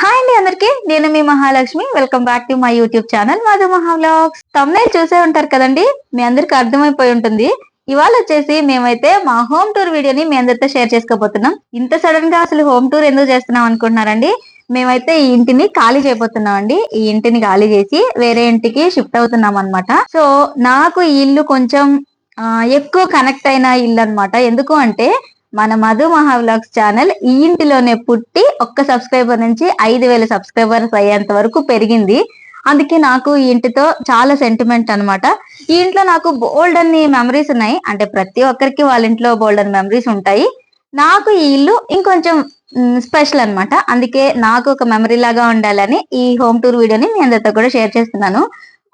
Hi అండి అందరికీ. నేను మీ Mahalakshmi. Welcome back to my YouTube channel Madhu Mahavlogs. Thumbnail చూసే ఉంటారు కదండి? మీ అందరికి అర్థమైపోయి ఉంటుంది. ఇవాళ వచ్చేసి మేమైతే మా హోమ్ టూర్ వీడియోని మీ అందరితో షేర్ చేసుకోబోతున్నాం. ఇంత సడన్గా అసలు హోమ్ టూర్ ఎందుకు చేస్తున్నాం అనుకుంటున్నారండి? మేమైతే ఈ ఇంటిని ఖాళీ చేయబోతున్నాం అండి ఈ ఇంటిని ఖాళీ చేసి వేరే ఇంటికి షిఫ్ట్ అవుతున్నాం అనమాట సో నాకు ఈ ఇల్లు కొంచెం ఎక్కువ కనెక్ట్ అయిన ఇల్లు అనమాట ఎందుకు అంటే మన మధు మహావ్లాగ్స్ ఛానల్ ఈ ఇంటిలోనే పుట్టి ఒక్క సబ్స్క్రైబర్ నుంచి ఐదు వేల సబ్స్క్రైబర్స్ అయ్యేంత వరకు పెరిగింది. అందుకే నాకు ఈ ఇంటితో చాలా సెంటిమెంట్ అన్నమాట. ఈ ఇంట్లో నాకు బోల్డ్ అన్ని మెమరీస్ ఉన్నాయి. అంటే ప్రతి ఒక్కరికి వాళ్ళ ఇంట్లో బోల్డ్ అని మెమరీస్ ఉంటాయి. నాకు ఈ ఇల్లు ఇంకొంచెం స్పెషల్ అన్నమాట. అందుకే నాకు ఒక మెమరీ లాగా ఉండాలని ఈ హోమ్ టూర్ వీడియోని మీ అందరితో కూడా షేర్ చేస్తున్నాను.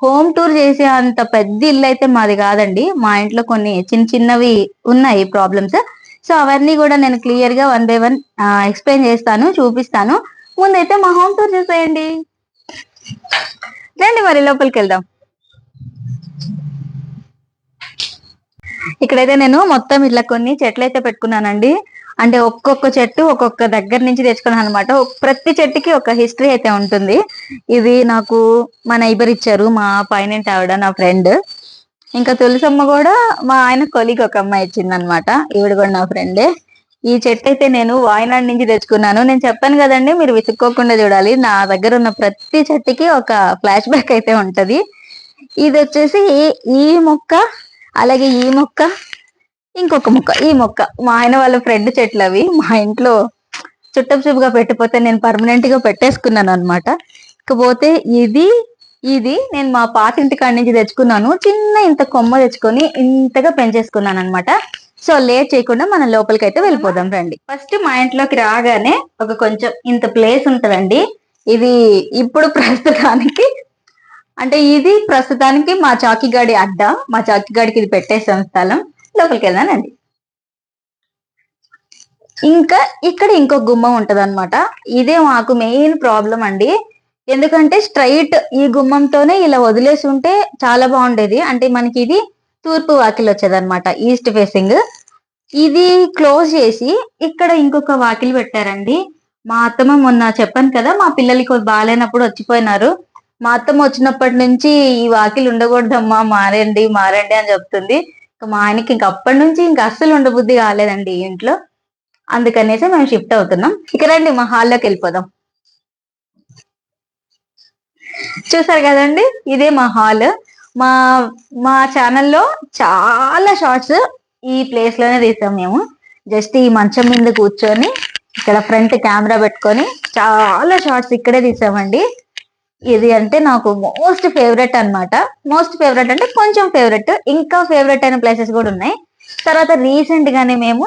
హోమ్ టూర్ చేసే అంత పెద్ద ఇల్లు అయితే మాది కాదండి. మా ఇంట్లో కొన్ని చిన్న చిన్నవి ఉన్నాయి ప్రాబ్లమ్స్ సో అవన్నీ కూడా నేను క్లియర్గా వన్ బై వన్ ఎక్స్ప్లెయిన్ చేస్తాను చూపిస్తాను. ముందైతే మా హోమ్ టూర్ చూసేయండి. రండి మరి లోపలికి వెళ్దాం. ఇక్కడైతే నేను మొత్తం ఇట్లా కొన్ని చెట్లు అయితే పెట్టుకున్నానండి. అంటే ఒక్కొక్క చెట్టు ఒక్కొక్క దగ్గర నుంచి తెచ్చుకున్నాను అనమాట ప్రతి చెట్టుకి ఒక హిస్టరీ అయితే ఉంటుంది. ఇది నాకు మా నైబర్ ఇచ్చారు మా పైన ఆవిడ నా ఫ్రెండ్ ఇంకా తులసమ్మ కూడా మా ఆయన కొలికి ఒక అమ్మాయి ఇచ్చిందనమాట ఈవిడ కూడా నా ఫ్రెండే ఈ చెట్టు అయితే నేను వాయనాడ్ నుంచి తెచ్చుకున్నాను. నేను చెప్పాను కదండి మీరు విసుక్కోకుండా చూడాలి. నా దగ్గర ఉన్న ప్రతి చెట్టుకి ఒక ఫ్లాష్ బ్యాక్ అయితే ఉంటది. ఇది వచ్చేసి ఈ- ఈ మొక్క అలాగే ఈ మొక్క ఇంకొక మొక్క ఈ మొక్క. మా ఆయన వాళ్ళ ఫ్రెండ్ చెట్లు అవి. మా ఇంట్లో చుట్టపు చూపుగా పెట్టిపోతే నేను పర్మనెంట్గా పెట్టేసుకున్నాను అనమాట ఇకపోతే ఇది ఇది నేను మా పాత ఇంటి కాడి నుంచి తెచ్చుకున్నాను. చిన్న ఇంత కొమ్మ తెచ్చుకొని ఇంతగా పెంచేసుకున్నాను అనమాట సో లేట్ చేయకుండా మనం లోపలికి అయితే వెళ్ళిపోదాం రండి. ఫస్ట్ మా ఇంట్లోకి రాగానే ఒక కొంచెం ఇంత ప్లేస్ ఉంటదండి. ఇది ఇప్పుడు ప్రస్తుతానికి అంటే ఇది ప్రస్తుతానికి మా చాకిగాడి అడ్డ. మా చాకిగాడికి ఇది పెట్టేసాం స్థలం. లోపలికి వెళ్దానండి ఇంకా ఇక్కడ ఇంకో గుమ్మం ఉంటదన్నమాట. ఇదే మాకు మెయిన్ ప్రాబ్లం అండి. ఎందుకంటే స్ట్రైట్ ఈ గుమ్మంతోనే ఇలా వదిలేసి ఉంటే చాలా బాగుండేది. అంటే మనకి ఇది తూర్పు వాకిలి వచ్చేది అనమాట ఈస్ట్ ఫేసింగ్ ఇది క్లోజ్ చేసి ఇక్కడ ఇంకొక వాకిలి పెట్టారండి. మా అత్తమ్మ మొన్న చెప్పాను కదా మా పిల్లలకి బాగాలేనప్పుడు వచ్చిపోయినారు. మా అత్తమ్మ వచ్చినప్పటి నుంచి ఈ వాకిలి ఉండకూడదమ్మా మారండి మారండి అని చెప్తుంది. ఇంకా మా ఆయనకి ఇంక అప్పటి నుంచి ఇంకా అస్సలు ఉండబుద్ధి కాలేదండి ఇంట్లో. అందుకనేసి మేము షిఫ్ట్ అవుతున్నాం. ఇక రండి మా హాల్లోకి వెళ్ళిపోదాం. చూసారు కదండి? ఇదే మా హాల్. మా మా ఛానల్లో చాలా షార్ట్స్ ఈ ప్లేస్లోనే తీసాం మేము. జస్ట్ ఈ మంచం మీద కూర్చొని ఇక్కడ ఫ్రంట్ కెమెరా పెట్టుకొని చాలా షార్ట్స్ ఇక్కడే తీసామండి. ఇది అంటే నాకు మోస్ట్ ఫేవరెట్ అన్నమాట. మోస్ట్ ఫేవరెట్ అంటే కొంచెం ఫేవరెట్. ఇంకా ఫేవరెట్ అయిన ప్లేసెస్ కూడా ఉన్నాయి. తర్వాత రీసెంట్ గానే మేము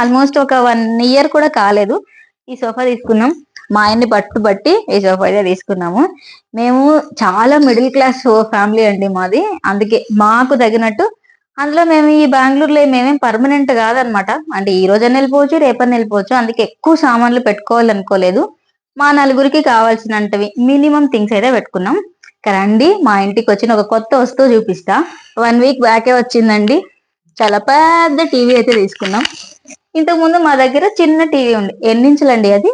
ఆల్మోస్ట్ ఒక వన్ ఇయర్ కూడా కాలేదు. ఈ సోఫా తీసుకున్నాం. మా ఆయన్ని పట్టు బట్టి ఈ సోఫా అయితే తీసుకున్నాము. మేము చాలా మిడిల్ క్లాస్ ఫ్యామిలీ అండి మాది. అందుకే మాకు తగినట్టు అందులో మేము ఈ బెంగళూరులో మేమేం పర్మనెంట్ కాదనమాట. అంటే ఈ రోజైనా వెళ్ళిపోవచ్చు రేపని వెళ్ళిపోవచ్చు. అందుకే ఎక్కువ సామాన్లు పెట్టుకోవాలనుకోలేదు. మా నలుగురికి కావాల్సినంటవి మినిమం థింగ్స్ అయితే పెట్టుకున్నాం. రండి మా ఇంటికి వచ్చిన ఒక కొత్త వస్తువు చూపిస్తా. వన్ వీక్ బ్యాకే వచ్చిందండి. చాలా పెద్ద టీవీ అయితే తీసుకున్నాం. ఇంతకుముందు మా దగ్గర చిన్న టీవీ ఉంది ఎన్నించలండి అది?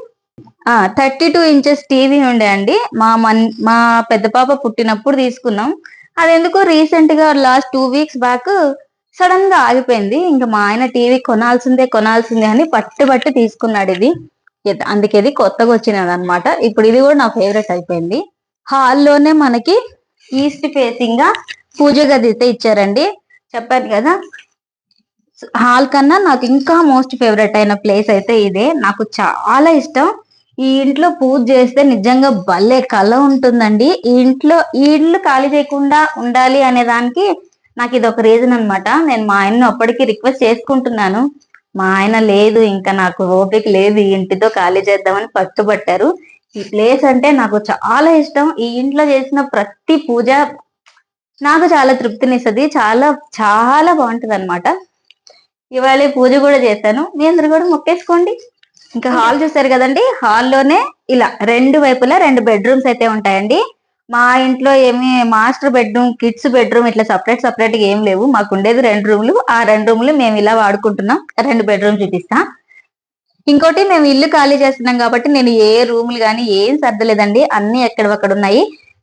థర్టీ టూ ఇంచెస్ టీవీ ఉండే అండి. మా మన్ మా పెద్ద పాప పుట్టినప్పుడు తీసుకున్నాం. అది ఎందుకో రీసెంట్గా లాస్ట్ టూ వీక్స్ బ్యాక్ సడన్గా ఆగిపోయింది. ఇంకా మా ఆయన టీవీ కొనాల్సిందే కొనాల్సిందే అని పట్టుబట్టి తీసుకున్నాడు ఇది. ఇది- అందుకే ఇది కొత్తగా వచ్చినది అనమాట ఇప్పుడు ఇది కూడా నా ఫేవరెట్ అయిపోయింది. హాల్లోనే మనకి ఈస్ట్ ఫేసింగ్గా పూజ గది అయితే ఇచ్చారండి. చెప్పాను కదా. హాల్ కన్నా నాకు ఇంకా మోస్ట్ ఫేవరెట్ అయిన ప్లేస్ అయితే ఇదే. నాకు చాలా ఇష్టం. ఈ ఇంట్లో పూజ చేస్తే నిజంగా భలే కళ ఉంటుందండి. ఈ ఇంట్లో ఈ ఇల్లు ఖాళీ చేయకుండా ఉండాలి అనే దానికి నాకు ఇది ఒక రీజన్ అనమాట నేను మా ఆయన్ని అప్పటికి రిక్వెస్ట్ చేసుకుంటున్నాను. మా ఆయన లేదు ఇంకా నాకు ఓపిక లేదు ఈ ఇంటితో ఖాళీ చేద్దామని పట్టుబట్టారు. ఈ ప్లేస్ అంటే నాకు చాలా ఇష్టం. ఈ ఇంట్లో చేసిన ప్రతి పూజ నాకు చాలా తృప్తినిస్తుంది. చాలా చాలా బాగుంటుంది అనమాట ఇవాళ పూజ కూడా చేశాను. మీ అందరు కూడా మొక్కేసుకోండి. ఇంకా హాల్ చూసారు కదండి? హాల్లోనే ఇలా రెండు వైపులా రెండు బెడ్రూమ్స్ అయితే ఉంటాయండి. మా ఇంట్లో ఏమి మాస్టర్ బెడ్రూమ్ కిడ్స్ బెడ్రూమ్ ఇట్లా సపరేట్ సపరేట్ ఏం లేవు. మాకు ఉండేది రెండు రూమ్లు. ఆ రెండు రూమ్లు మేము ఇలా వాడుకుంటున్నాం. రెండు బెడ్రూమ్ చూపిస్తా. ఇంకోటి మేము ఇల్లు ఖాళీ చేస్తున్నాం కాబట్టి నేను ఏ రూములు కానీ ఏం సర్దలేదండి. అన్ని ఎక్కడవక్కడ ఉన్నాయి.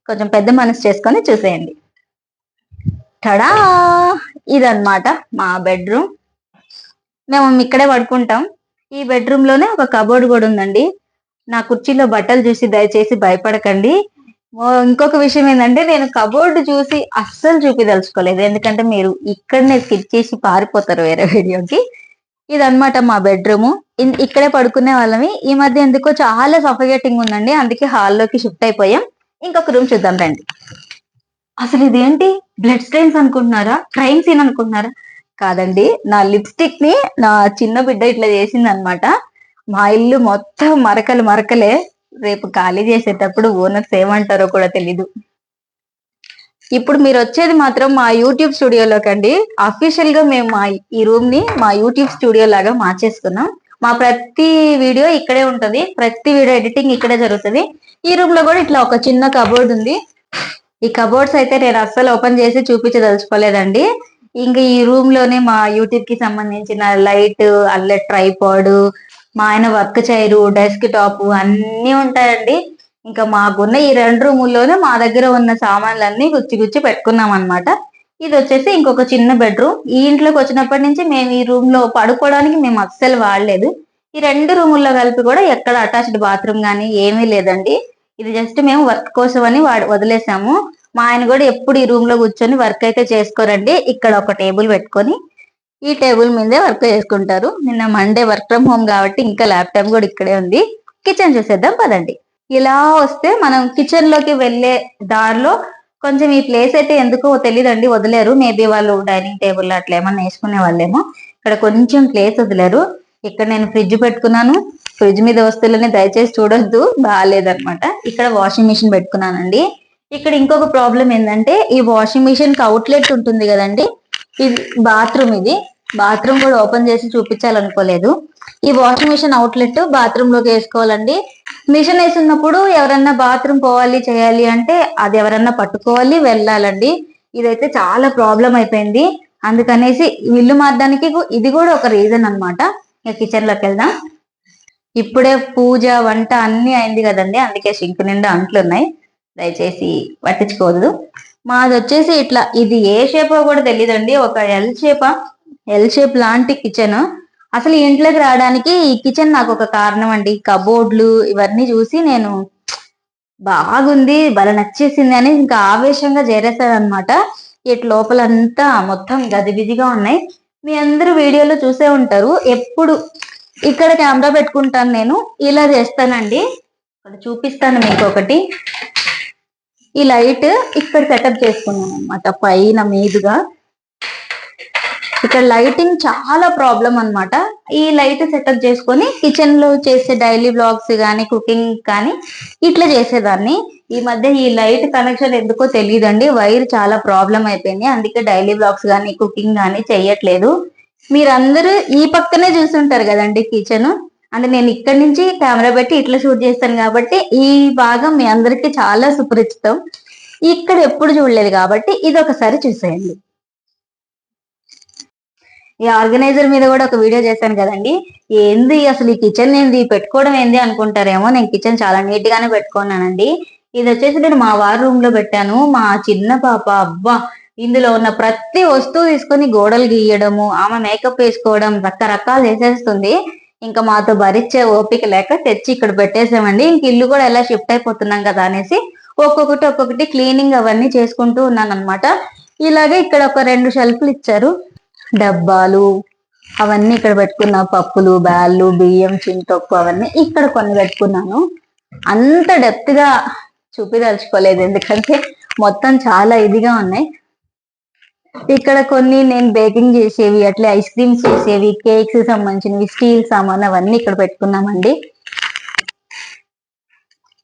కొంచెం పెద్ద మనసు చేసుకొని చూసేయండి. టడా! ఇదన్నమాట మా బెడ్రూమ్. మేము ఇక్కడే పడుకుంటాం. ఈ బెడ్రూమ్లోనే ఒక కబోర్డ్ కూడా ఉందండి. నా కుర్చీలో బట్టలు చూసి దయచేసి భయపడకండి. ఇంకొక విషయం ఏంటంటే నేను కబోర్డ్ చూసి అస్సలు చూపిదలుచుకోలేదు. ఎందుకంటే మీరు ఇక్కడనే స్కిప్ చేసి పారిపోతారు వేరే వీడియోకి ఇదనమాట మా బెడ్రూమ్ ఇక్కడే పడుకునే వాళ్ళమి. ఈ మధ్య ఎందుకో చాలా సఫోకేటింగ్ ఉందండి. అందుకే హాల్లోకి షిఫ్ట్ అయిపోయాం. ఇంకొక రూమ్ చూద్దాం రండి. అసలు ఇదేంటి? బ్లడ్ స్టెయిన్స్ అనుకుంటున్నారా? క్రైమ్ సీన్ అనుకుంటున్నారా? కాదండి. నా లిప్స్టిక్ని నా చిన్న బిడ్డ ఇట్లా చేసింది అనమాట మా ఇల్లు మొత్తం మరకలు మరకలే. రేపు ఖాళీ చేసేటప్పుడు ఓనర్స్ ఏమంటారో కూడా తెలీదు. ఇప్పుడు మీరు వచ్చేది మాత్రం మా యూట్యూబ్ స్టూడియోలోకి అండి. అఫీషియల్గా మేము మా ఈ రూమ్ని మా యూట్యూబ్ స్టూడియో లాగా మార్చేసుకున్నాం. మా ప్రతి వీడియో ఇక్కడే ఉంటది. ప్రతి వీడియో ఎడిటింగ్ ఇక్కడే జరుగుతుంది. ఈ రూమ్లో కూడా ఇట్లా ఒక చిన్న కబోర్డ్ ఉంది. ఈ కబోర్డ్స్ అయితే నేను అస్సలు ఓపెన్ చేసి చూపించదలుచుకోలేదండి. ఇంకా ఈ రూమ్లోనే మా యూట్యూబ్కి సంబంధించిన లైట్ అల్లె ట్రైపాడ్ మా ఆయన వర్క్ చైరు డెస్క్ టాప్ అన్ని ఉంటాయండి. ఇంకా మాకున్న ఈ రెండు రూముల్లోనే మా దగ్గర ఉన్న సామాన్లన్నీ గుచ్చి గుచ్చి పెట్టుకున్నాం అన్నమాట. ఇది వచ్చేసి ఇంకొక చిన్న బెడ్రూమ్ ఈ ఇంట్లోకి వచ్చినప్పటి నుంచి మేము ఈ రూమ్లో పడుకోవడానికి మేము అస్సలు వాడలేదు. ఈ రెండు రూముల్లో కలిపి కూడా ఎక్కడ అటాచ్డ్ బాత్రూమ్ గానీ ఏమీ లేదండి. ఇది జస్ట్ మేము వర్క్ కోసం అని వాడు వదిలేసాము. మా ఆయన కూడా ఎప్పుడు ఈ రూమ్లో కూర్చొని వర్క్ అయితే చేసుకోరండి. ఇక్కడ ఒక టేబుల్ పెట్టుకొని ఈ టేబుల్ మీదే వర్క్ చేసుకుంటారు. నిన్న మండే వర్క్ ఫ్రమ్ హోమ్ కాబట్టి ఇంకా ల్యాప్టాప్ కూడా ఇక్కడే ఉంది. కిచెన్ చూసేద్దాం పదండి. ఇలా వస్తే మనం కిచెన్లోకి వెళ్ళే దారిలో కొంచెం ఈ ప్లేస్ అయితే ఎందుకో తెలియదండి వదిలేరు. మేబీ వాళ్ళు డైనింగ్ టేబుల్ అట్లా ఏమన్నా వేసుకునే వాళ్ళేమో. ఇక్కడ కొంచెం ప్లేస్ వదిలేరు. ఇక్కడ నేను ఫ్రిడ్జ్ పెట్టుకున్నాను. ఫ్రిడ్జ్ మీద వస్తువులని దయచేసి చూడొద్దు. బాగాలేదనమాట ఇక్కడ వాషింగ్ మిషన్ పెట్టుకున్నానండి. ఇక్కడ ఇంకొక ప్రాబ్లం ఏంటంటే ఈ వాషింగ్ మిషన్కి అవుట్లెట్ ఉంటుంది కదండి. ఇది బాత్రూమ్ ఇది. బాత్రూమ్ కూడా ఓపెన్ చేసి చూపించాలనుకోలేదు. ఈ వాషింగ్ మిషన్ అవుట్లెట్ బాత్రూమ్లోకి వేసుకోవాలండి. మిషన్ వేసినప్పుడు ఎవరన్నా బాత్రూమ్ పోవాలి చేయాలి అంటే అది ఎవరన్నా పట్టుకోవాలి వెళ్ళాలండి. ఇదైతే చాలా ప్రాబ్లం అయిపోయింది. అందుకనేసి ఇల్లు మారడానికి ఇది కూడా ఒక రీజన్ అన్నమాట. ఇక కిచెన్లోకి వెళ్దాం. ఇప్పుడే పూజ వంట అన్ని అయింది కదండి. అందుకే సింక్ నిండా అంట్లు ఉన్నాయి. దయచేసి పట్టించుకోవద్దు. మాది వచ్చేసి ఇట్లా ఇది ఏ షేప్ కూడా తెలియదండి ఒక ఎల్ షేప్ ఎల్ షేప్ లాంటి కిచెన్ అసలు ఇంట్లోకి రావడానికి ఈ కిచెన్ నాకు ఒక కారణం అండి. కబోర్డ్లు ఇవన్నీ చూసి నేను బాగుంది బల నచ్చేసింది అని ఇంకా ఆవేశంగా చేరేసాను అనమాట ఇటు లోపలంతా మొత్తం గదిబిజిగా ఉన్నాయి. మీ అందరూ వీడియోలో చూసే ఉంటారు. ఎప్పుడు ఇక్కడ కెమెరా పెట్టుకుంటాను నేను. ఇలా చేస్తానండి. ఇక్కడ చూపిస్తాను మీకు ఒకటి ఈ లైట్ ఇక్కడ సెటప్ చేసుకున్నాను అనమాట పైన మీదుగా. ఇక్కడ లైటింగ్ చాలా ప్రాబ్లం అన్నమాట. ఈ లైట్ సెటప్ చేసుకొని కిచెన్లో చేసే డైలీ బ్లాగ్స్ కానీ కుకింగ్ కానీ ఇట్లా చేసేదాన్ని. ఈ మధ్య ఈ లైట్ కనెక్షన్ ఎందుకో తెలియదండి వైర్ చాలా ప్రాబ్లం అయిపోయింది అందుకే డైలీ బ్లాగ్స్ కానీ కుకింగ్ కానీ చెయ్యట్లేదు. మీరందరూ ఈ పక్కనే చూసుంటారు కదండి కిచెన్ అంటే నేను ఇక్కడ నుంచి కెమెరా పెట్టి ఇట్లా షూట్ చేస్తాను కాబట్టి ఈ భాగం మీ అందరికీ చాలా సుపరిచితం. ఇక్కడ ఎప్పుడు చూడలేదు కాబట్టి ఇది ఒకసారి చూసేయండి. ఈ ఆర్గనైజర్ మీద కూడా ఒక వీడియో చేశాను కదండి. ఏంది అసలు ఈ కిచెన్ ఏంది? పెట్టుకోవడం ఏంది అనుకుంటారేమో? నేను కిచెన్ చాలా నీట్ గానే పెట్టుకున్నానండి. ఇది వచ్చేసి నేను మా వారి రూమ్లో పెట్టాను. మా చిన్న పాప అబ్బా! ఇందులో ఉన్న ప్రతి వస్తువు తీసుకొని గోడలు గీయడము ఆమె మేకప్ వేసుకోవడం రకరకాలు చేసేస్తుంది. ఇంకా మాతో భరించే ఓపిక లేక తెచ్చి ఇక్కడ పెట్టేసామండి ఇంక ఇల్లు కూడా ఎలా షిఫ్ట్ అయిపోతున్నాం కదా అనేసి ఒక్కొక్కటి ఒక్కొక్కటి క్లీనింగ్ అవన్నీ చేసుకుంటూ ఉన్నాను అనమాట ఇలాగే ఇక్కడ ఒక రెండు షెల్ఫ్లు ఇచ్చారు. డబ్బాలు అవన్నీ ఇక్కడ పెట్టుకున్న పప్పులు బ్యాళ్ళు బియ్యం చింతొక్కు అవన్నీ ఇక్కడ కొన్ని పెట్టుకున్నాను. అంత డెప్త్గా చూపిదలుచుకోలేదు ఎందుకంటే మొత్తం చాలా ఇదిగా ఉన్నాయి. ఇక్కడ కొన్ని నేను బేకింగ్ చేసేవి అట్లే ఐస్ క్రీమ్స్ చేసేవి కేక్స్ సంబంధించినవి స్టీల్ సామాన్ అవన్నీ ఇక్కడ పెట్టుకున్నామండి.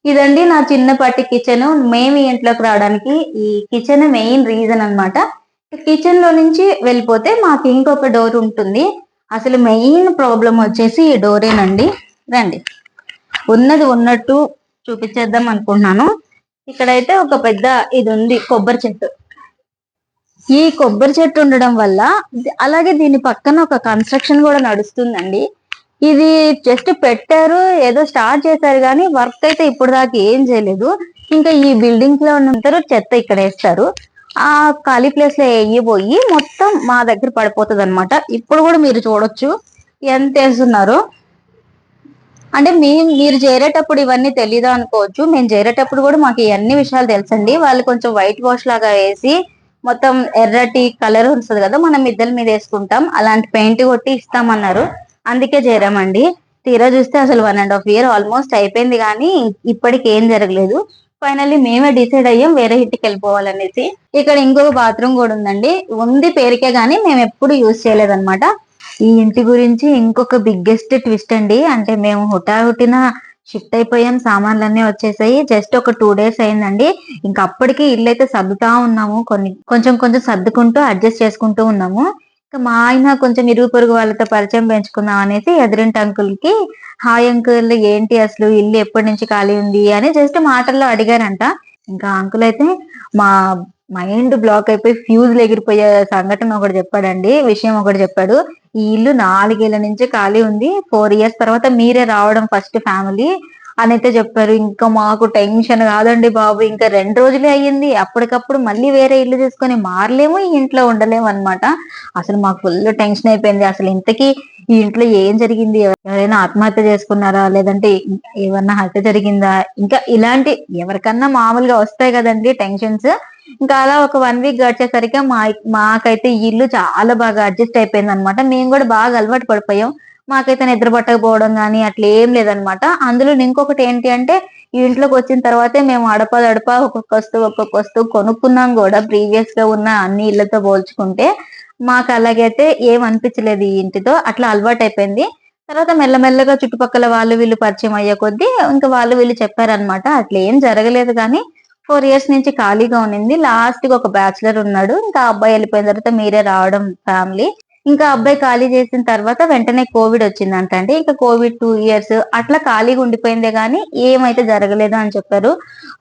ఇదండి నా చిన్నపాటి కిచెన్. మేము ఇంట్లోకి రావడానికి ఈ కిచెన్ మెయిన్ రీజన్ అన్నమాట. కిచెన్లో నుంచి వెళ్ళిపోతే మాకు ఇంకొక డోర్ ఉంటుంది. అసలు మెయిన్ ప్రాబ్లం వచ్చేసి ఈ డోరేనండి. రండి. ఉన్నది ఉన్నట్టు చూపించేద్దాం అనుకుంటున్నాను. ఇక్కడైతే ఒక పెద్ద ఇది ఉంది కొబ్బరి చెట్టు. ఈ కొబ్బరి చెట్టు ఉండడం వల్ల అలాగే దీని పక్కన ఒక కన్స్ట్రక్షన్ కూడా నడుస్తుందండి. ఇది జస్ట్ పెట్టారు ఏదో స్టార్ట్ చేశారు కానీ వర్క్ అయితే ఇప్పుడు దాకా ఏం చేయలేదు. ఇంకా ఈ బిల్డింగ్లో ఉన్నంతరూ చెత్త ఇక్కడ వేస్తారు. ఆ ఖాళీ ప్లేస్లో వేయబోయి మొత్తం మా దగ్గర పడిపోతుంది అనమాట ఇప్పుడు కూడా మీరు చూడొచ్చు ఎంత వేస్తున్నారు. అంటే మీ మీరు చేరేటప్పుడు ఇవన్నీ తెలీదా అనుకోవచ్చు. మేము చేరేటప్పుడు కూడా మాకు ఇవన్నీ విషయాలు తెలుసండి. వాళ్ళు కొంచెం వైట్ వాష్ లాగా వేసి మొత్తం ఎర్రటి కలర్ వస్తుంది కదా మనం మిద్దెల మీద వేసుకుంటాం. అలాంటి పెయింట్ కొట్టి ఇస్తామన్నారు. అందుకే చేరామండి తీరా చూస్తే అసలు one and half year almost అయిపోయింది కానీ ఇప్పటికి ఏం జరగలేదు. ఫైనల్లీ మేమే డిసైడ్ అయ్యాం వేరే ఇంటికి వెళ్ళిపోవాలనేసి. ఇక్కడ ఇంకొక బాత్రూమ్ కూడా ఉందండి. ఉంది పేరుకే గానీ మేము ఎప్పుడు యూజ్ చేయలేదన్నమాట. ఈ ఇంటి గురించి ఇంకొక బిగ్గెస్ట్ ట్విస్ట్ అండి. అంటే మేము హుటాహుటిన షిఫ్ట్ అయిపోయాం సామాన్లన్నీ వచ్చేసాయి. జస్ట్ ఒక టూ డేస్ అయిందండి. ఇంకా అప్పటికి ఇల్లు అయితే సర్దుతా ఉన్నాము. కొన్ని కొంచెం కొంచెం సర్దుకుంటూ అడ్జస్ట్ చేసుకుంటూ ఉన్నాము. ఇంకా మా ఆయన కొంచెం ఇరుగు పొరుగు వాళ్ళతో పరిచయం పెంచుకుందాం అనేసి ఎదురింటి అంకుల్కి హాయ్ అంకుల్ ఏంటి అసలు ఇల్లు ఎప్పటి నుంచి ఖాళీ ఉంది? అని జస్ట్ మాటల్లో అడిగారంట. ఇంకా అంకుల్ అయితే మా మైండ్ బ్లాక్ అయిపోయి ఫ్యూజ్ ఎగిరిపోయే సంఘటన ఒకటి చెప్పాడండి. విషయం ఒకటి చెప్పాడు. ఈ ఇల్లు నాలుగేళ్ళ నుంచి ఖాళీ ఉంది. ఫోర్ ఇయర్స్ తర్వాత మీరే రావడం ఫస్ట్ ఫ్యామిలీ అని అయితే చెప్పారు. ఇంకా మాకు టెన్షన్ కాదండి బాబు. ఇంకా రెండు రోజులే అయ్యింది. అప్పటికప్పుడు మళ్ళీ వేరే ఇల్లు తీసుకొని మారలేము ఈ ఇంట్లో ఉండలేము అన్నమాట. అసలు మాకు ఫుల్ టెన్షన్ అయిపోయింది. అసలు ఇంతకీ ఈ ఇంట్లో ఏం జరిగింది? ఎవరైనా ఆత్మహత్య చేసుకున్నారా? లేదంటే ఏమన్నా హత్య జరిగిందా? ఇంకా ఇలాంటి ఎవరికన్నా మామూలుగా వస్తాయి కదండి టెన్షన్స్ ఇంకా అలా ఒక వన్ వీక్ గడిచేసరికి మా మాకైతే ఈ ఇల్లు చాలా బాగా అడ్జస్ట్ అయిపోయింది అనమాట మేము కూడా బాగా అలవాటు పడిపోయాం. మాకైతే నిద్ర పట్టకపోవడం కానీ అట్లా ఏం లేదనమాట అందులో ఇంకొకటి ఏంటి అంటే ఈ ఇంట్లోకి వచ్చిన తర్వాతే మేము అడప దడప ఒక్కొక్క వస్తువు ఒక్కొక్క వస్తువు కొనుక్కున్నాం కూడా ప్రీవియస్గా ఉన్న అన్ని ఇళ్ళతో పోల్చుకుంటే. మాకు అలాగైతే ఏం అనిపించలేదు ఈ ఇంటితో. అట్లా అలవాటు అయిపోయింది. తర్వాత మెల్లమెల్లగా చుట్టుపక్కల వాళ్ళు వీళ్ళు పరిచయం అయ్యే కొద్దీ ఇంకా వాళ్ళు వీళ్ళు చెప్పారనమాట అట్లా ఏం జరగలేదు కానీ ఫోర్ ఇయర్స్ నుంచి ఖాళీగా ఉన్నింది. లాస్ట్గా ఒక బ్యాచులర్ ఉన్నాడు. ఇంకా అబ్బాయి వెళ్ళిపోయిన తర్వాత మీరే రావడం ఫ్యామిలీ. ఇంకా అబ్బాయి ఖాళీ చేసిన తర్వాత వెంటనే కోవిడ్ వచ్చిందంట అండి. ఇంకా కోవిడ్ టూ ఇయర్స్ అట్లా ఖాళీగా ఉండిపోయిందే గానీ ఏమైతే జరగలేదు అని చెప్పారు.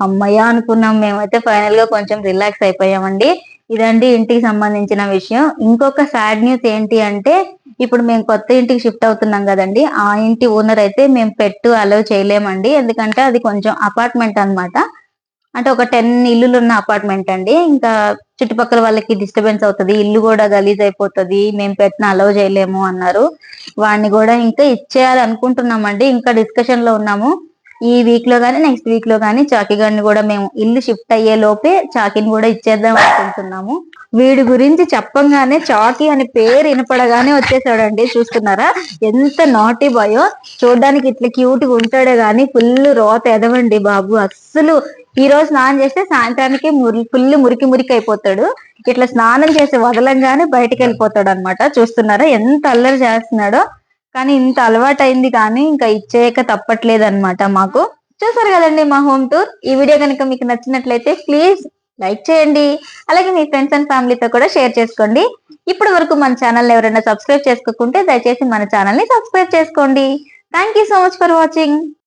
అమ్మయ్య అనుకున్నాం మేమైతే ఫైనల్గా కొంచెం రిలాక్స్ అయిపోయామండి. ఇదండి ఇంటికి సంబంధించిన విషయం. ఇంకొక సాడ్ న్యూస్ ఏంటి అంటే ఇప్పుడు మేము కొత్త ఇంటికి షిఫ్ట్ అవుతున్నాం కదండి. ఆ ఇంటి ఓనర్ అయితే మేము పెట్టు అలౌ చేయలేమండి. ఎందుకంటే అది కొంచెం అపార్ట్మెంట్ అన్నమాట. అంటే ఒక టెన్ ఇల్లులు ఉన్న అపార్ట్మెంట్ అండి. ఇంకా చుట్టుపక్కల వాళ్ళకి డిస్టర్బెన్స్ అవుతుంది. ఇల్లు కూడా గలీజ్ అయిపోతుంది. మేము పెట్టిన అలౌ చేయలేము అన్నారు. వాడిని కూడా ఇంకా ఇచ్చేయాలి అనుకుంటున్నామండి ఇంకా డిస్కషన్లో ఉన్నాము. ఈ వీక్లో గానీ నెక్స్ట్ వీక్లో గానీ చాకీ గారిని కూడా మేము ఇల్లు షిఫ్ట్ అయ్యే లోపే చాకీని కూడా ఇచ్చేద్దాం అనుకుంటున్నాము. వీడి గురించి చెప్పంగానే చాకీ అనే పేరు వినపడగానే వచ్చేసాడండి. చూస్తున్నారా? ఎంత నాటి బాయో చూడడానికి ఇట్లా క్యూట్గా ఉంటాడే గానీ ఫుల్ రోత ఎదవండి బాబు. అస్సలు ఈ రోజు స్నానం చేస్తే సాయంత్రానికి మురి ఫుల్ మురికి మురికి అయిపోతాడు. ఇట్లా స్నానం చేసి వదలంగానే బయటకు వెళ్ళిపోతాడు అనమాట చూస్తున్నారా ఎంత అల్లరి చేస్తున్నాడో. కానీ ఇంత అలవాటు అయింది కానీ ఇంకా ఇచ్చేయక తప్పట్లేదు అనమాట మాకు. చూసారు కదండి మా హోమ్ టూర్. ఈ వీడియో కనుక మీకు నచ్చినట్లయితే ప్లీజ్ లైక్ చేయండి. అలాగే మీ ఫ్రెండ్స్ అండ్ ఫ్యామిలీతో కూడా షేర్ చేసుకోండి. ఇప్పటి వరకు మన ఛానల్ ఎవరైనా సబ్స్క్రైబ్ చేసుకోకుంటే దయచేసి మన ఛానల్ని సబ్స్క్రైబ్ చేసుకోండి. Thank so much for watching